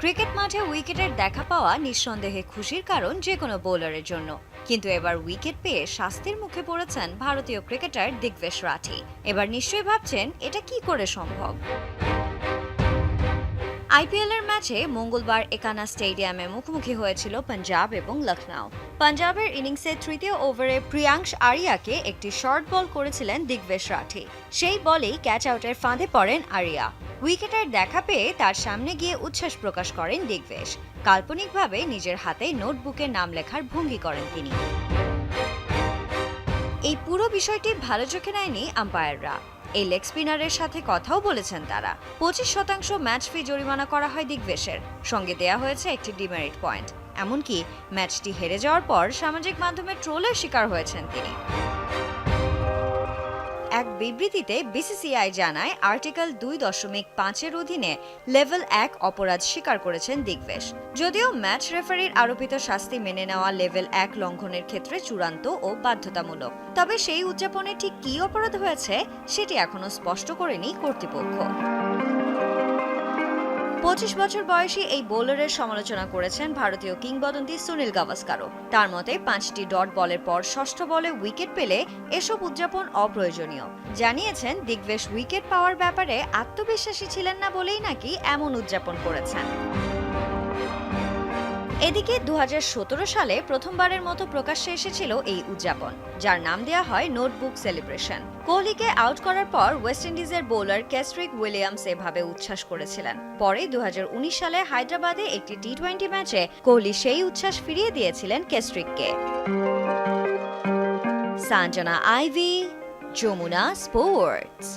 Cricket মাঠে উইকেটের দেখা পাওয়া নিঃসন্দেহে খুশির কারণ যে কোনো বোলারের জন্য। কিন্তু এবার উইকেট পেয়ে শাস্তির মুখে পড়েছেন ভারতীয় ক্রিকেটার দিগ্বেশ রাঠি। এবার নিশ্চয়ই ভাবছেন, এটা কি করে সম্ভব? আইপিএল এর ম্যাচে মঙ্গলবার একানা স্টেডিয়ামে মুখোমুখি হয়েছিল পাঞ্জাব এবং লখনৌ পাঞ্জাবের ইনিংসের তৃতীয় ওভারে প্রিয়াংশ আরিয়াকে একটি শর্ট বল করেছিলেন দিগ্বেশ রাঠি। সেই বলেই ক্যাচ আউটের ফাঁদে পড়েন আরিয়া। উইকেটের দেখা পেয়ে তার সামনে গিয়ে উচ্ছ্বাস প্রকাশ করেন দিগ্বেশ। কাল্পনিকভাবে নিজের হাতে নোটবুকে নাম লেখার ভঙ্গি করেন তিনি। এই পুরো বিষয়টি ভালো চোখে নেয়নি আম্পায়াররা। এই লেগ স্পিনারের সাথে কথাও বলেছেন তারা। পঁচিশ শতাংশ ম্যাচ ফি জরিমানা করা হয় দিগ্বেশের। সঙ্গে দেয়া হয়েছে একটি ডিমেরিট পয়েন্ট। এমনকি ম্যাচটি হেরে যাওয়ার পর সামাজিক মাধ্যমে ট্রোলের শিকার হয়েছেন তিনি। এক বিবৃতিতে বিসিসিআই জানায়, আর্টিকেল দুই দশমিক পাঁচের অধীনে লেভেল এক অপরাধ স্বীকার করেছেন দিগ্বেশ। যদিও ম্যাচ রেফারির আরোপিত শাস্তি মেনে নেওয়া লেভেল এক লঙ্ঘনের ক্ষেত্রে চূড়ান্ত ও বাধ্যতামূলক। তবে সেই উদযাপনে ঠিক কী অপরাধ হয়েছে, সেটি এখনও স্পষ্ট করেনি কর্তৃপক্ষ। পঁচিশ বছর বয়সী এই বোলারের সমালোচনা করেছেন ভারতীয় কিংবদন্তি সুনীল গাভাস্কারও। তার মতে, পাঁচটি ডট বলের পর ষষ্ঠ বলে উইকেট পেলে এসব উদযাপন অপ্রয়োজনীয়। জানিয়েছেন, দিগ্বেশ উইকেট পাওয়ার ব্যাপারে আত্মবিশ্বাসী ছিলেন না বলেই নাকি এমন উদযাপন করেছেন। এদিকে দুহাজার সতেরো সালে প্রথমবারের মতো প্রকাশ্যে এসেছিল এই উদযাপন, যার নাম দেওয়া হয় নোটবুক সেলিব্রেশন। কোহলিকে আউট করার পর ওয়েস্ট ইন্ডিজের বোলার ক্যাস্ট্রিক উইলিয়ামস এভাবে উচ্ছ্বাস করেছিলেন। পরে দু হাজার উনিশ সালে হায়দ্রাবাদে একটি টি টোয়েন্টি ম্যাচে কোহলি সেই উচ্ছ্বাস ফিরিয়ে দিয়েছিলেন ক্যাস্ট্রিককে। Sanjana ivy, Jamuna sports.